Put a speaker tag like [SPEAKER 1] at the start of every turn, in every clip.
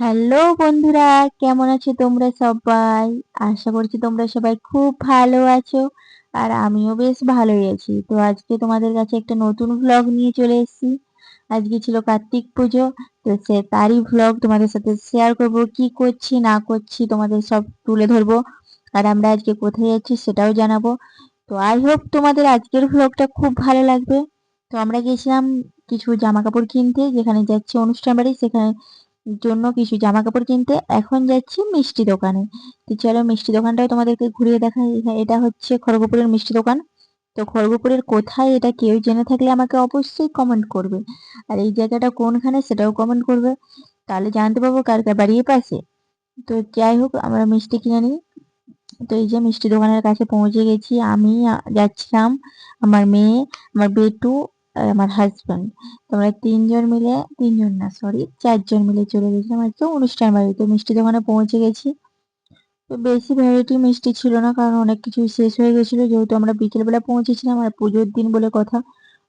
[SPEAKER 1] Hello বন্ধুরা, কেমন আছো তোমরা সবাই? আশা করছি তোমরা সবাই খুব ভালো আছো আর আমিও বেশ ভালোই আছি। তো আজকে তোমাদের কাছে একটা নতুন ভ্লগ নিয়ে চলে এসেছি। আজকে ছিল কার্তিক পুজো, তো সে তারই ভ্লগ তোমাদের সাথে শেয়ার করব, কি করছি, না করছি তোমাদের সব তুলে ধরবো আর আমরা আজকে কোথায় যাচ্ছি সেটাও জানাব। তো আই হোপ তোমাদের আজকের ভ্লগটা খুব ভালো লাগবে। তো আমরা গেছিলাম কিছু জামা কাপড় কিনতে, যেখানে যাচ্ছি অনুষ্ঠান বাড়ি, সেখানে জন্য কিছু জামা কাপড় কিনতে এখন যাচ্ছি মিষ্টি দোকানে। তো চলো মিষ্টি দোকানটাও তোমাদেরকে ঘুরিয়ে দেখাই। এটা হচ্ছে খড়গপুরের মিষ্টি দোকান। তো খড়গপুরের কোথায় এটা কেউ জেনে থাকলে আমাকে অবশ্যই কমেন্ট করবে। আর এই জায়গাটা কোনখানে সেটাও কমেন্ট করবে। তাহলে জানতে পারব কার কার বাড়ির পাশে। তো যাই হোক, আমরা মিষ্টি কিনে নিই। তো এই যে মিষ্টি দোকানের কাছে পৌঁছে গেছি। আমি যাচ্ছিলাম আমার মেয়ে, আমার বেটু আর আমার হাজব্যান্ড তোমরা তিনজন মিলে, তিনজন না সরি চারজন মিলে চলে গেছিলাম আজকে অনুষ্ঠান বাড়িতে। মিষ্টি দোকানে পৌঁছে গেছি। তো বেশি ভ্যারাইটি মিষ্টি ছিল না, কারণ অনেক কিছুই শেষ হয়ে গেছিল। যেহেতু আমরা বিকেলবেলা পৌঁছেছিলাম, আর পুজোর দিন বলে কথা,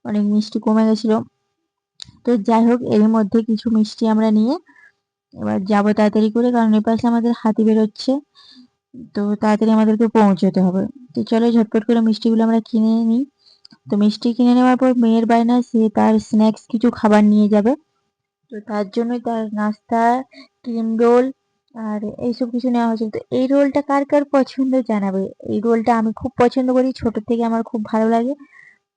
[SPEAKER 1] অনেক মিষ্টি কমে গেছিল। তো যাই হোক, এর মধ্যে কিছু মিষ্টি আমরা নিয়ে এবার যাব তাড়াতাড়ি করে, কারণ এপাশে আমাদের হাতি বেরোচ্ছে। তো তাড়াতাড়ি আমাদেরকে পৌঁছতে হবে। তো চলো, ঝটপট করে মিষ্টিগুলো আমরা কিনে নিই। তো মিষ্টি কিনে নেওয়ার পর মেয়ের বায়না, সে তার স্ন্যাক্স কিছু খাবার নিয়ে যাবে। তো তার জন্যই তার নাস্তা ক্রিম রোল আর এইসব কিছু নেওয়া হয়েছিল। তো এই রোলটা কার কার পছন্দ জানাবে? এই রোলটা আমি খুব পছন্দ করি। ছোট থেকে আমার খুব ভালো লাগে।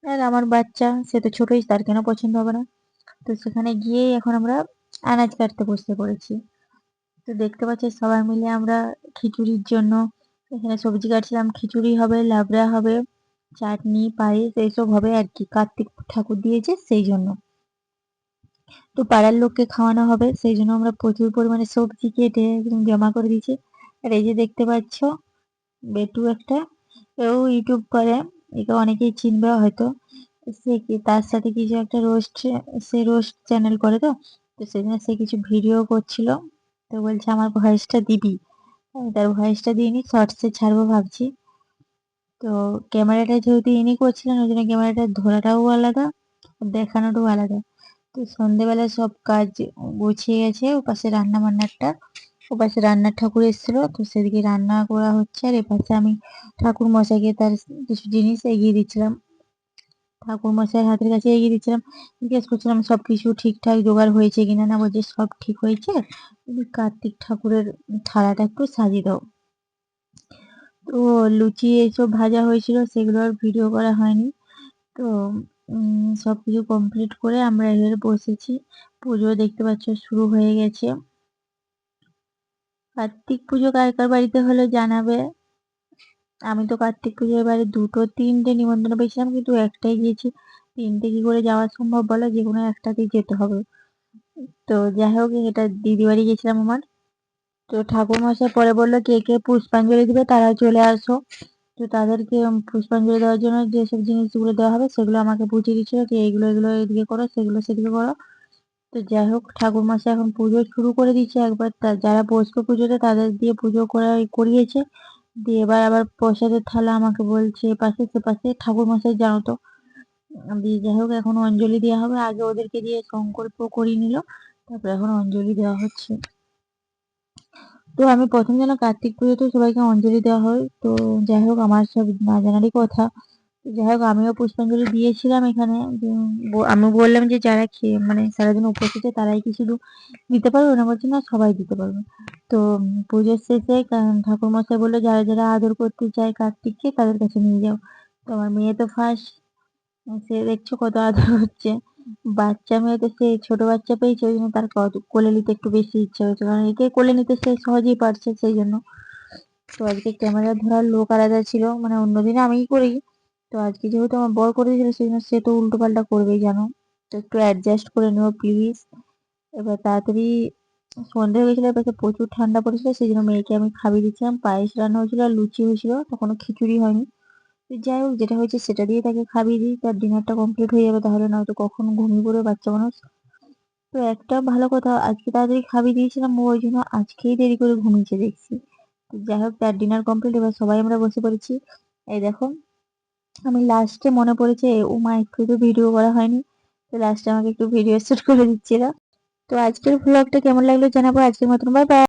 [SPEAKER 1] আর আমার বাচ্চা, সে তো ছোটই, তার কেন পছন্দ হবে না? তো সেখানে গিয়েই এখন আমরা আনাজ কাটতে বসতে পড়েছি। তো দেখতে পাচ্ছি সবাই মিলে আমরা খিচুড়ির জন্য এখানে সবজি কাটছিলাম। খিচুড়ি হবে, লাবড়া হবে চাটনি, পায়েস এইসব হবে আর কি। কার্তিক ঠাকুর দিয়েছে সেই জন্য। তো পাড়ার লোককে খাওয়ানো হবে, সেই জন্য আমরা প্রচুর পরিমাণে সবজি কেটে একদম জমা করে দিয়েছি। আর এই যে দেখতে পাচ্ছ, বেটু একটা, এও ইউটিউব করে, একে অনেকেই চিনবে হয়তো। সে কি, তার সাথে কিছু একটা রোস্ট, সে রোস্ট চ্যানেল করে তো তো সেজন্য সে কিছু ভিডিও করছিল। তো বলছে, আমার ভয়েসটা দিবি। আমি তার ভয়েসটা দিইনি শর্টসে ছাড়বো ভাবছি। তো ক্যামেরাটা যেহেতু ইনি করছিলেন, ওই জন্য ক্যামেরাটা ধরাটাও আলাদা দেখানোটাও আলাদা। তো সন্ধেবেলা সব কাজ গুছিয়ে গেছে, ও পাশে রান্না বান্নারটা, ও পাশে রান্নার ঠাকুর এসেছিল, তো সেদিকে রান্না করা হচ্ছে, আর এপাশে আমি ঠাকুর মশাইকে তার কিছু জিনিস এগিয়ে দিচ্ছিলাম। ঠাকুর মশাইয়ের হাতের কাছে এগিয়ে দিচ্ছিলাম, জিজ্ঞেস করছিলাম, সব কিছু ঠিকঠাক জোগাড় হয়েছে কিনা? না বলছে সব ঠিক হয়েছে। কার্তিক ঠাকুরের থালাটা একটু সাজিয়ে দাও। তো লুচি এইসব ভাজা হয়েছিল, সেগুলো আর ভিডিও করা হয়নি। তো সব কিছু কমপ্লিট করে আমরা এবারে বসেছি। পুজো দেখতে পাচ্ছ, শুরু হয়ে গেছে। কার্তিক পুজো কার কার বাড়িতে হলো জানাবে? আমি তো কার্তিক পুজোর এবারে দুটো, তিনটে নিমন্ত্রণ পেয়েছিলাম, কিন্তু একটাই গিয়েছি। তিনটে কি করে যাওয়া সম্ভব বলো? যে কোনো একটাতেই যেতে হবে। তো যাই হোক, এটা দিদি বাড়ি গেছিলাম আমার। তো ঠাকুর মশাই পরে বলল, কে কে পুষ্পাঞ্জলি দিবে তারা চলে আসো। তো তাদেরকে পুষ্পাঞ্জলি দেওয়ার জন্য যেসব জিনিসগুলো দেওয়া হবে সেগুলো আমাকে বুঝিয়ে দিচ্ছিল যে এইগুলো এগুলো এদিকে করো, সেগুলো, সেদিকে করো। তো যাই হোক ঠাকুর মশাই এখন পুজো শুরু করে দিচ্ছে একবার যারা বসবে পুজোতে তাদের দিয়ে পুজো করা, করিয়েছে। দিয়ে এবার আবার প্রসাদের থালা আমাকে বলছে এপাশে সেপাশে ঠাকুর মশাই জানো তো, দিয়ে যাই হোক, এখন অঞ্জলি দেওয়া হবে। আগে ওদেরকে দিয়ে সংকল্প করিয়ে নিল, তারপর এখন অঞ্জলি দেওয়া হচ্ছে। তো আমি প্রথম যেন কার্তিক পুজোতে সবাইকে অঞ্জলি দেওয়া হয়, তো যাই হোক আমার সব না জানারই কথা। যাই হোক আমিও পুষ্পাঞ্জলি দিয়েছিলাম এখানে আমি বললাম যে যারা খেয়ে মানে সারাদিন উপস্থিত তারাই কি শুধু দিতে পারবে? না বলছে, না, সবাই দিতে পারবে। তো পুজোর শেষে ঠাকুর মশাই বলল, যারা যারা আদর করতে চায় কার্তিককে তাদের কাছে নিয়ে যাও। তো আমার মেয়ে তো ফার্স্ট সে দেখছ কত আদর হচ্ছে বাচ্চা মেয়ে তো সে ছোট বাচ্চা পেয়েছে, ওই জন্য তার কোলে নিতে একটু বেশি ইচ্ছা হয়েছে। কারণ একে কোলে নিতে সে সহজেই পারছে সেই জন্য। তো আজকে ক্যামেরা ধরার লোক আলাদা ছিল। মানে অন্যদিনে আমিই করি। তো আজকে যেহেতু আমার বর করে দিয়েছিল সেই জন্য সে তো উল্টো পাল্টা করবেই, জানো? তো একটু অ্যাডজাস্ট করে নেব প্লিজ এবার তাড়াতাড়ি সন্ধে হয়ে গেছিল, এবার প্রচুর ঠান্ডা পড়েছিল, সেই জন্য মেয়েকে আমি খাবিয়ে দিচ্ছিলাম। পায়েস রান্না হয়েছিল আর লুচি হয়েছিল, তখনও খিচুড়ি হয়নি। যাই হোক, যেটা হয়েছে সেটা দিয়ে তাকে খাবিয়ে দিই। তার ডিনারটা কমপ্লিট হয়ে যাবে, তাহলে নয়তো কখন ঘুমিয়ে পড়বে বাচ্চা মানুষ। তো একটা ভালো কথা, আজকে তাড়াতাড়ি খাবিয়ে দিয়েছিলাম, ওই জন্য আজকেই দেরি করে ঘুমিয়েছে দেখছি। তো যাই হোক, তার ডিনার কমপ্লিট এবার সবাই আমরা বসে পড়েছি। এই দেখো, আমি লাস্টে মনে পড়েছে ও মা একটু তো ভিডিও করা হয়নি। তো লাস্টে আমাকে একটু ভিডিও শ্যুট করে দিচ্ছিল। তো আজকের ভ্লগটা কেমন লাগল জানাব আজকের মতন। Bye bye